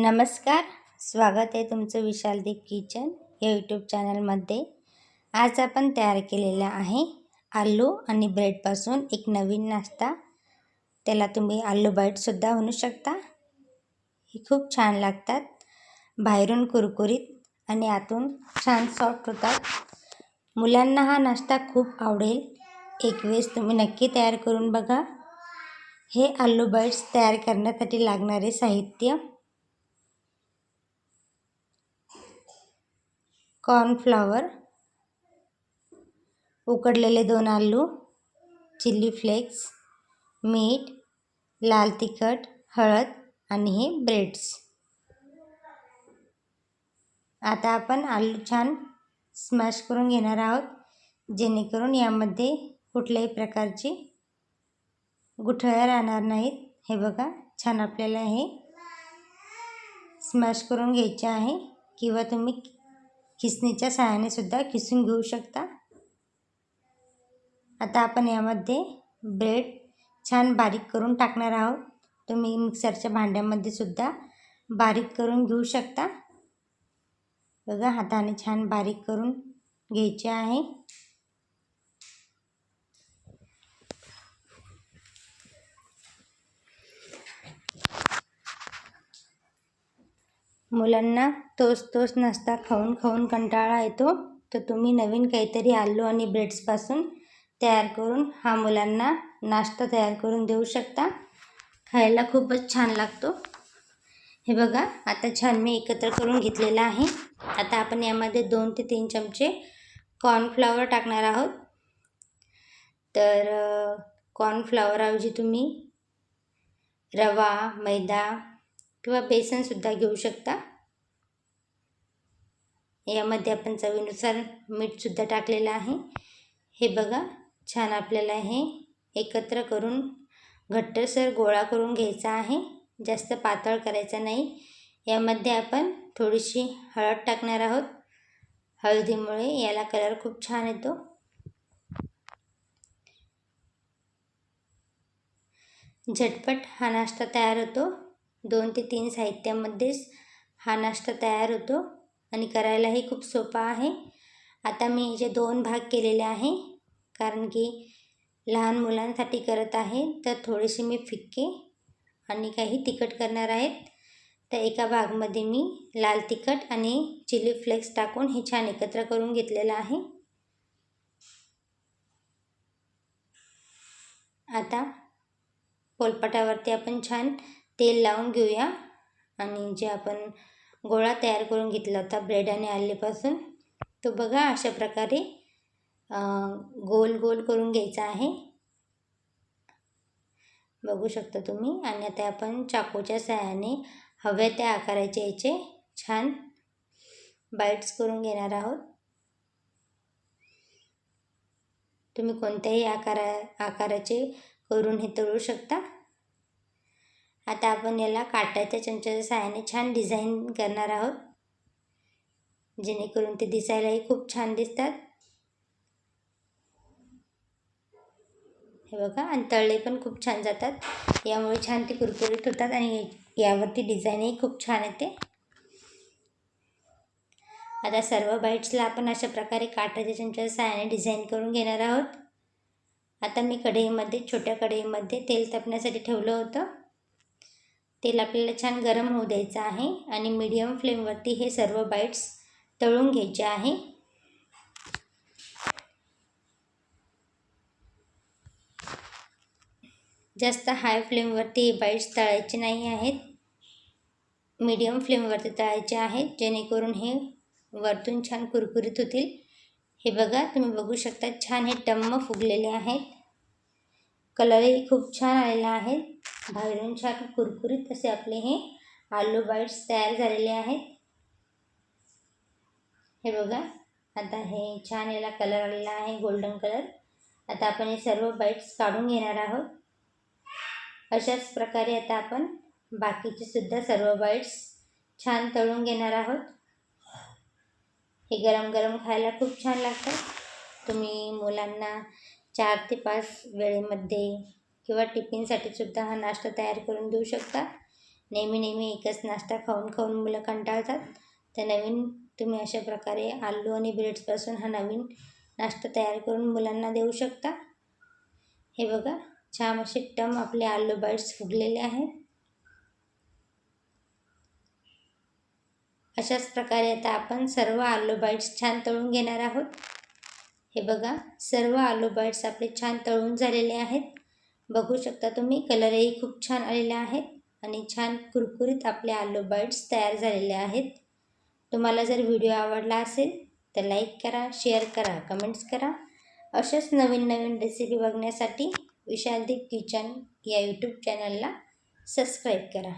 नमस्कार स्वागत आहे तुमचं विशालदीप किचन या यूट्यूब चॅनलमध्ये आज आपण तयार केलेला आहे आलू आणि ब्रेडपासून एक नवीन नाश्ता. त्याला तुम्ही आलू बाईटसुद्धा म्हणू शकता. हे खूप छान लागतात बाहेरून कुरकुरीत आणि आतून छान सॉफ्ट होतात. मुलांना हा नाश्ता खूप आवडेल. एक वेळेस तुम्ही नक्की तयार करून बघा. हे आलू बाईट्स तयार करण्यासाठी लागणारे साहित्य कॉर्नफ्लॉवर उकडलेले दोन आलू चिल्ली फ्लेक्स मीठ लाल तिखट हळद आणि हे ब्रेड्स. आता आपण आलू छान स्मॅश करून घेणार आहोत जेणेकरून यामध्ये कुठल्याही प्रकारची गुठळ्या राहणार नाहीत. हे बघा छान आपल्याला हे स्मॅश करून घ्यायचे आहे. किंवा तुम्ही खिसणीच्या सहाय्याने सुद्धा खिसून घेऊ शकता. आता आपण यामध्ये ब्रेड छान बारीक करून टाकणार आहोत. तुम्ही मिक्सरच्या भांड्यामध्ये सुद्धा बारीक करून घेऊ शकता. बघा हाताने छान बारीक करून घ्यायचे आहे. मुलांना तोच तोच नाश्ता खाऊन खाऊन कंटाळा येतो. तर तुम्ही नवीन काहीतरी आलू आणि ब्रेड्सपासून तयार करून हा मुलांना नाश्ता तयार करून देऊ शकता. खायला खूपच छान लागतो. हे बघा आता छान मी एकत्र करून घेतलेला आहे. आता आपण यामध्ये दोन ते तीन चमचे कॉर्नफ्लॉवर टाकणार आहोत. तर कॉर्नफ्लॉवरऐवजी तुम्ही रवा मैदा किंवा बेसनसुद्धा घेऊ शकता. यामध्ये आपण चवीनुसार मीठसुद्धा टाकलेलं आहे. हे बघा छान आपल्याला हे एकत्र करून घट्टसर गोळा करून घ्यायचा आहे. जास्त पातळ करायचा नाही. यामध्ये आपण थोडीशी हळद टाकणार आहोत. हळदीमुळे याला कलर खूप छान येतो. झटपट हा नाश्ता तयार होतो. दोन ते तीन साहित्यामध्येच हा नाश्ता तयार होतो आणि करायलाही खूप सोपा आहे. आता मी जे दोन भाग केलेले आहे कारण की लहान मुलांसाठी करत आहे तर थोडेसे मी फिक्के आणि काही तिखट करणार आहेत. तर एका भागमध्ये मी लाल तिखट आणि चिली फ्लेक्स टाकून हे छान एकत्र करून घेतलेलं आहे. आता पोलपाटावरती आपण छान तेल लावून घेऊया. आणि जे आपण गोळा तयार करून घेतला होता ब्रेड आणि आलेपासून तो बघा अशा प्रकारे गोल गोल करून घ्यायचा आहे. बघू शकता तुम्ही. आणि आता आपण चाकूच्या सहाय्याने हव्या त्या आकाराचे याचे छान बाईट्स करून घेणार आहोत. तुम्ही कोणत्याही आकारा आकाराचे करून हे तळू शकता. आता आपण याला काटाच्या चमच्याच्या सहाय्याने छान डिझाईन करणार आहोत. जेणेकरून ते दिसायलाही खूप छान दिसतात. हे बघा आणि तळले पण खूप छान जातात. यामुळे छान ते कुरकुरीत होतात आणि यावरती डिझाईनही खूप छान येते. आता सर्व बाईट्सला आपण अशा प्रकारे काटाच्या चमच्याच्या सहाय्याने डिझाईन करून घेणार आहोत. आता मी कढईमध्ये छोट्या कढईमध्ये तेल तापण्यासाठी ठेवलं होतं. तेल आपल्याला छान गरम होऊ द्यायचं आहे आणि मीडियम फ्लेमवरती हे सर्व बाईट्स तळून घ्यायचे आहे. जास्त हाय फ्लेमवरती हे बाईट्स तळायचे नाही आहेत. मीडियम फ्लेमवरती तळायचे आहेत जेणेकरून हे वरतून छान कुरकुरीत होतील. हे बघा तुम्ही बघू शकता छान हे टम्म फुगलेले आहेत. कलरही खूप छान आलेला आहे. बाहेरून छान कुरकुरीत असे आपले हे आलू बाईट्स तयार झालेले आहेत. हे बघा आता हे छान याला कलर आलेला आहे गोल्डन कलर. आता आपण हे सर्व बाईट्स काढून घेणार आहोत. अशाच प्रकारे आता आपण बाकीचे सुद्धा सर्व बाईट्स छान तळून घेणार आहोत. हे गरम गरम खायला खूप छान लागतात तुम्ही मुलांना चार ते पाच वेळेमध्ये किंवा टिफिनसाठी सुद्धा हा नाश्ता तयार करून देऊ शकता. नेहमी नेहमी एकच नाश्ता खाऊन खाऊन मुलं कंटाळतात. तर नवीन तुम्ही अशा प्रकारे आलू आणि ब्रेड्सपासून हा नवीन नाश्ता तयार करून मुलांना देऊ शकता. हे बघा छान असे टम आपले आलू बाईट्स फुगलेले आहेत. अशाच प्रकारे आता आपण सर्व आलू बाईट्स छान तळून घेणार आहोत. हे बघा सर्व आलू बाईट्स आपले छान तळून झालेले आहेत. बघू शकता तुम्ही. कलरही खूप छान आलेले आहेत आणि छान कुरकुरीत आपले आलू बाईट्स तयार झालेले आहेत. तुम्हाला जर व्हिडिओ आवडला असेल तर लाईक करा शेअर करा कमेंट्स करा. अशाच नवीन नवीन रेसिपी बघण्यासाठी विशालदीप किचन या यूट्यूब चॅनलला सबस्क्राईब करा.